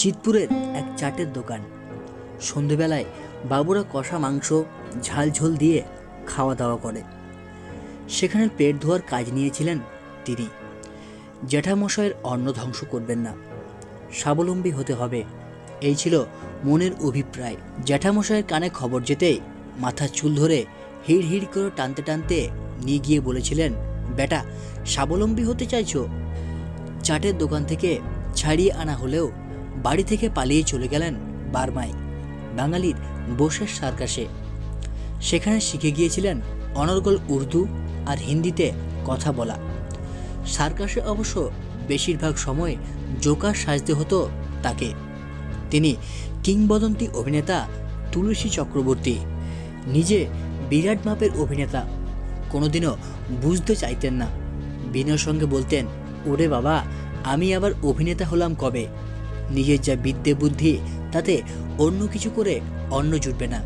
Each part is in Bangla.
চিতপুরের এক চাটের দোকান। সন্ধেবেলায় বাবুরা কষা মাংস, ঝাল ঝোল দিয়ে খাওয়া দাওয়া করে। সেখানে পেট ধোয়ার কাজ নিয়েছিলেন তিনি। জ্যাঠামশাইয়ের অন্ন ধ্বংস করবেন না। স্বাবলম্বী হতে হবে। এই ছিল মনের অভিপ্রায়। জ্যাঠামশাইয়ের কানে খবর যেতেই মাথা চুল ধরে হিড় হিড় করে টানতে টানতে নিয়ে গিয়ে বলেছিলেন, বেটা, স্বাবলম্বী হতে চাইছো? চাটের দোকান থেকে ছাড়িয়ে আনা হলেও বাড়ি থেকে পালিয়ে চলে গেলেন বার্মায়, বাঙালির বোসের সার্কাসে। সেখানে শিখে গিয়েছিলেন অনর্গল উর্দু আর হিন্দিতে কথা বলা। সার্কাসে অবশ্য বেশিরভাগ সময় জোকার সাজতে হতো তাকে। তিনি কিংবদন্তি অভিনেতা তুলসী চক্রবর্তী, নিজে বিরাট মাপের অভিনেতা, কোনোদিনও বুঝতে চাইতেন না। বিনয়ের সঙ্গে বলতেন, ওরে বাবা, আমি আবার অভিনেতা হলাম কবে? নিজের যা বিদ্যে বুদ্ধি, তাতে অন্য কিছু করে অন্ন জুটবে না।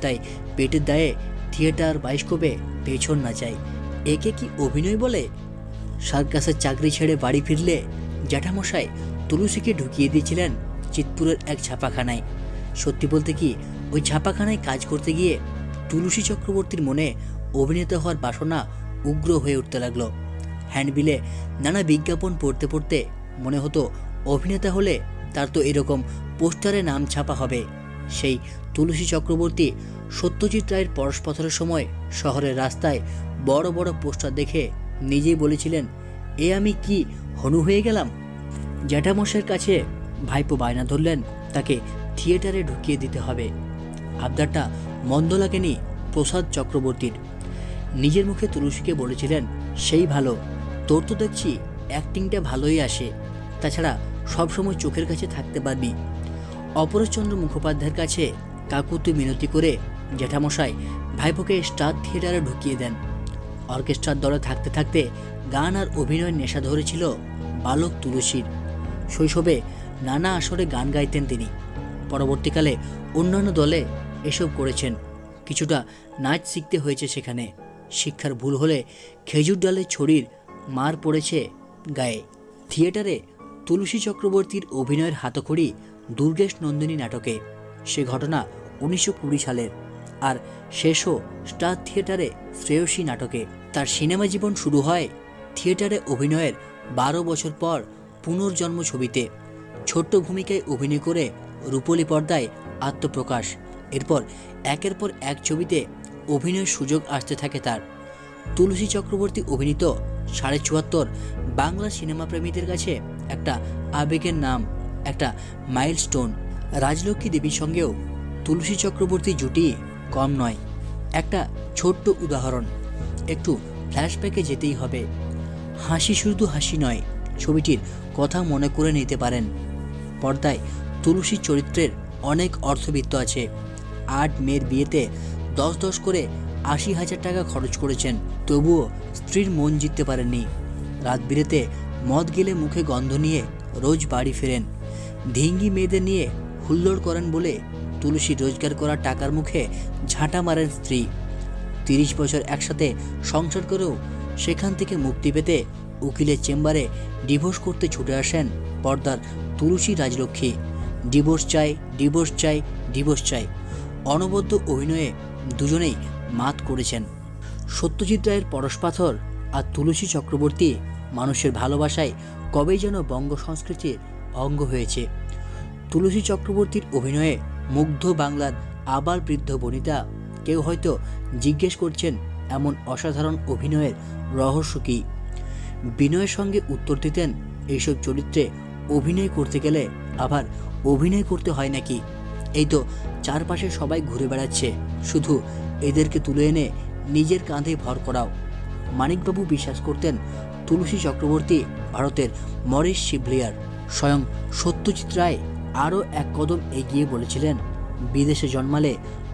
তাই পেটের দায়ে থিয়েটার, বাইস্কোপে পেছন না চাই একে কি অভিনয় বলে? সার্কাসের চাকরি ছেড়ে বাড়ি ফিরলে জ্যাঠামশাই তুলসীকে ঢুকিয়ে দিয়েছিলেন চিতপুরের এক ছাপাখানায়। সত্যি বলতে কি, ওই ছাপাখানায় কাজ করতে গিয়ে তুলসী চক্রবর্তীর মনে অভিনেতা হওয়ার বাসনা উগ্র হয়ে উঠতে লাগল। হ্যান্ডবিলে নানা বিজ্ঞাপন পড়তে পড়তে মনে হতো অভিনেতা হলে তার তো এরকম পোস্টারে নাম ছাপা হবে। সেই তুলসী চক্রবর্তী সত্যজিৎ রায়ের পরশপথরের সময় শহরের রাস্তায় বড় বড় পোস্টার দেখে নিজেই বলেছিলেন, এ আমি কি হনু হয়ে গেলাম? জ্যাঠামশের কাছে ভাইপো বায়না ধরলেন, তাকে থিয়েটারে ঢুকিয়ে দিতে হবে। আবদারটা মন্দ লাগেনি প্রসাদ চক্রবর্তীর। নিজের মুখে তুলসীকে বলেছিলেন, সেই ভালো, তোর তো দেখছি অ্যাক্টিংটা ভালোই আসে। তাছাড়া সবসময় চোখের কাছে থাকতে পারবি। অপরেশচন্দ্র মুখোপাধ্যায়ের কাছে কাকুতি মিনতি করে জ্যাঠামশাই ভাইপোকে স্টার থিয়েটারে ঢুকিয়ে দেন। অর্কেস্ট্রার দলে থাকতে থাকতে গান আর অভিনয়ের নেশা ধরেছিল বালক তুলসীর। শৈশবে নানা আসরে গান গাইতেন তিনি। পরবর্তীকালে অন্যান্য দলে এসব করেছেন। কিছুটা নাচ শিখতে হয়েছে সেখানে। শিক্ষার ভুল হলে খেজুর ডালে ছড়ির মার পড়েছে গায়ে। থিয়েটারে তুলসী চক্রবর্তীর অভিনয়ের হাতখড়ি দুর্গেশ নন্দিনী নাটকে। সে ঘটনা উনিশশো কুড়ি সালের আর শেষও স্টার থিয়েটারে শ্রেয়সী নাটকে। তার সিনেমা জীবন শুরু হয় থিয়েটারে অভিনয়ের বারো বছর পর পুনর্জন্ম ছবিতে। ছোট্ট ভূমিকায় অভিনয় করে রূপলী পর্দায় আত্মপ্রকাশ। এরপর একের পর এক ছবিতে অভিনয়ের সুযোগ আসতে থাকে তার। তুলসী চক্রবর্তী অভিনীত সাড়ে চুয়াত্তর বাংলা সিনেমা প্রেমীদের কাছে একটা আবেগের নাম, একটা মাইলস্টোন। রাজলক্ষ্মী দেবীর সঙ্গেও তুলসী চক্রবর্তী জুটি কম নয়। একটা ছোট্ট উদাহরণ, একটু ফ্ল্যাশব্যাকে যেতেই হবে। হাসি শুধু হাসি নয়, ছবিটির কথা মনে করে নিতে পারেন। পর্দায় তুলসী চরিত্রের অনেক অর্থবিত্ত আছে। আট মেয়ের বিয়েতে দশ দশ করে আশি হাজার টাকা খরচ করেছেন। তবুও স্ত্রীর মন জিততে পারেননি। রাত বিরেতে মদ গেলে মুখে গন্ধ নিয়ে রোজ বাড়ি ফেরেন। ধিঙ্গি মেয়েদের নিয়ে হুল্লোড় করেন বলে তুলসী রোজগার করা টাকার মুখে ঝাঁটা মারেন স্ত্রী। তিরিশ বছর একসাথে সংসার করেও সেখান থেকে মুক্তি পেতে উকিলের চেম্বারে ডিভোর্স করতে ছুটে আসেন পর্দার তুলসী রাজলক্ষ্মী। ডিভোর্স চাই ডিভোর্স চাই ডিভোর্স চাই। অনবদ্য অভিনয়ে দুজনেই মাত করেছেন। সত্যজিৎ রায়ের পরশপাথর আর তুলসী চক্রবর্তী মানুষের ভালোবাসায় কবেই যেন বঙ্গ সংস্কৃতির অঙ্গ হয়েছে। তুলসী চক্রবর্তীর অভিনয়ে মুগ্ধ বাংলার আবার বৃদ্ধ বনিতা কেউ হয়তো জিজ্ঞেস করছেন, এমন অসাধারণ অভিনয়ের রহস্য কী? বিনয়ের সঙ্গে উত্তর দিতেন, এইসব চরিত্রে অভিনয় করতে গেলে আবার অভিনয় করতে হয় নাকি? এই তো চারপাশে সবাই ঘুরে বেড়াচ্ছে। শুধু এদেরকে তুলে এনে নিজের কাঁধে ভর করাও। মানিকবাবু বিশ্বাস করতেন, তুলসী চক্রবর্তী ভারতের মরিস শিবলিয়ার। স্বয়ং সত্যজিৎ রায় আরও এক কদম এগিয়ে বলেছিলেন, বিদেশে জন্মালে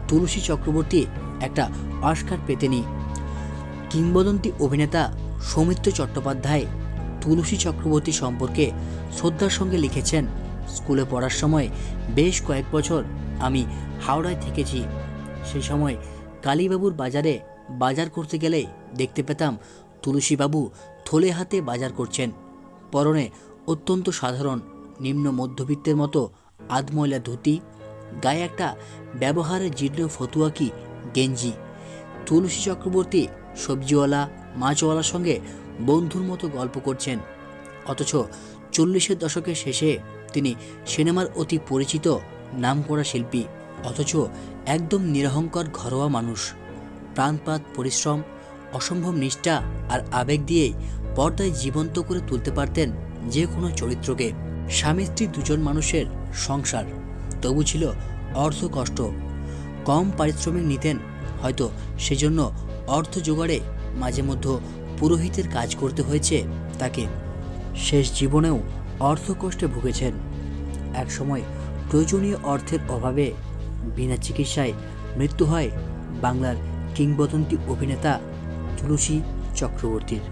তুলসী চক্রবর্তী একটা অস্কার পেতেনি কিংবদন্তি অভিনেতা সৌমিত্র চট্টোপাধ্যায় তুলসী চক্রবর্তী সম্পর্কে শ্রদ্ধার সঙ্গে লিখেছেন স্কুলে পড়ার সময় বেশ কয়েক বছর আমি হাওড়ায় থেকেছি। সেই সময় কালীবাবুর বাজারে বাজার করতে গেলে দেখতে পেতাম তুলসীবাবু থলে হাতে বাজার করছেন। পরনে অত্যন্ত সাধারণ, নিম্ন মধ্যবিত্তের মতো আধময়লা ধুতি, গায়ে একটা ব্যবহারের জীর্ণ ফতুয়া কি গেঞ্জি, তুলসী চক্রবর্তী সবজিওয়ালা, মাছওয়ালার সঙ্গে বন্ধুর মতো গল্প করছেন। অথচ চল্লিশের দশকের শেষে তিনি সিনেমার অতি পরিচিত নামকরা শিল্পী, অথচ একদম নিরহংকার ঘরোয়া মানুষ। প্রাণপাত, পরিশ্রম, অসম্ভব নিষ্ঠা আর আবেগ দিয়েই পর্দায় জীবন্ত করে তুলতে পারতেন যে কোনো চরিত্রকে। স্বামী স্ত্রী দুজন মানুষের সংসার, তবু ছিল অর্থ কষ্ট। কম পারিশ্রমিক নিতেন, হয়তো সেজন্য অর্থ জোগাড়ে মাঝে মধ্যে পুরোহিতের কাজ করতে হয়েছে তাকে। শেষ জীবনেও অর্থ কষ্টে ভুগেছেন। একসময় প্রয়োজনীয় অর্থের অভাবে বিনা চিকিৎসায় মৃত্যু হয় বাংলার কিংবদন্তি অভিনেতা তুলসী চক্রবর্তীর।